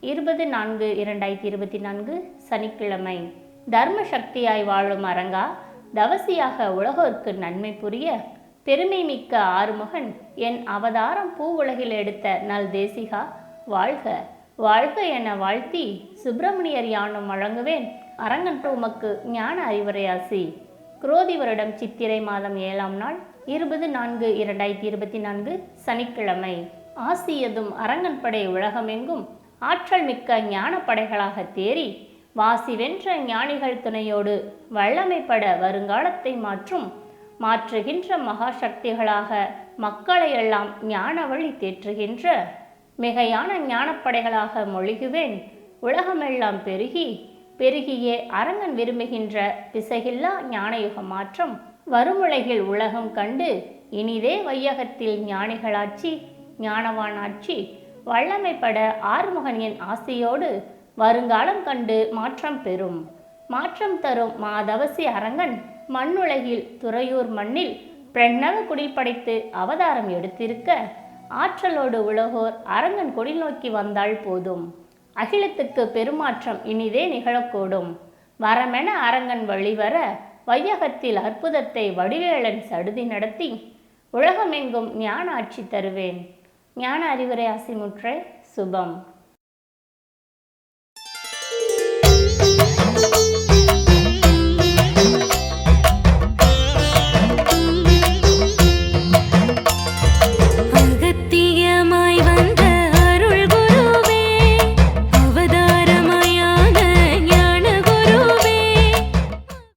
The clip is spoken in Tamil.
இருபது நான்கு இரண்டாயிரத்தி இருபத்தி நான்கு சனிக்கிழமை. தர்ம சக்தியாய் வாழும் அரங்கா தவசியாக உலகோர்க்கு நன்மை புரிய பெருமை மிக்க ஆறுமுகன் என் அவதாரம் பூ உலகில் எடுத்த நல் தேசிகா வாழ்க. வாழ்க என வாழ்த்தி சுப்பிரமணியர் யானும் வழங்குவேன். அரங்கன் உமக்கு ஞான அறிவுரையாசி குரோதி வருடம் சித்திரை மாதம் ஏழாம் நாள் இருபது நான்கு இரண்டாயிரத்தி இருபத்தி நான்கு சனிக்கிழமை. ஆசியதும் அரங்கன்படை உலகமெங்கும் ஆற்றல் மிக்க ஞான படைகளாக தேறி வாசி வென்ற ஞானிகள் துணையோடு வல்லமைப்பட வருங்காலத்தை மாற்றும் மாற்றுகின்ற மகா சக்திகளாக மக்களை எல்லாம் ஞான வழி தேற்றுகின்ற மிகையான ஞானப்படைகளாக மொழிகுவேன். உலகமெல்லாம் பெருகி பெருகியே அரங்கன் விரும்புகின்ற பிசகில்லா ஞானயுக மாற்றம் வருமுலகில் உலகம் கண்டு இனிதே வையகத்தில் ஞானிகளாட்சி ஞானவானாட்சி வல்லமைப்பட ஆறுமுகனின் ஆசையோடு வருங்காலம் கண்டு மாற்றம் பெறும். மாற்றம் தரும் மாதவசி அரங்கன் மண்ணுலகில் துறையூர் மண்ணில் பிரணவ குடில் படைத்து அவதாரம் எடுத்திருக்க ஆற்றலோடு உலகோர் அரங்கன் குடில் நோக்கி வந்தால் போதும். அகிலத்துக்கு பெருமாற்றம் இனிதே நிகழக்கூடும். வரமென அரங்கன் வழிவர வையகத்தில் அற்புதத்தை வடிவேலன் சடுதி நடத்தி உலகமெங்கும் ஞான ஆட்சி தருவேன். ஞான அறிவுரை ஆசிமுற்றே சுபம்.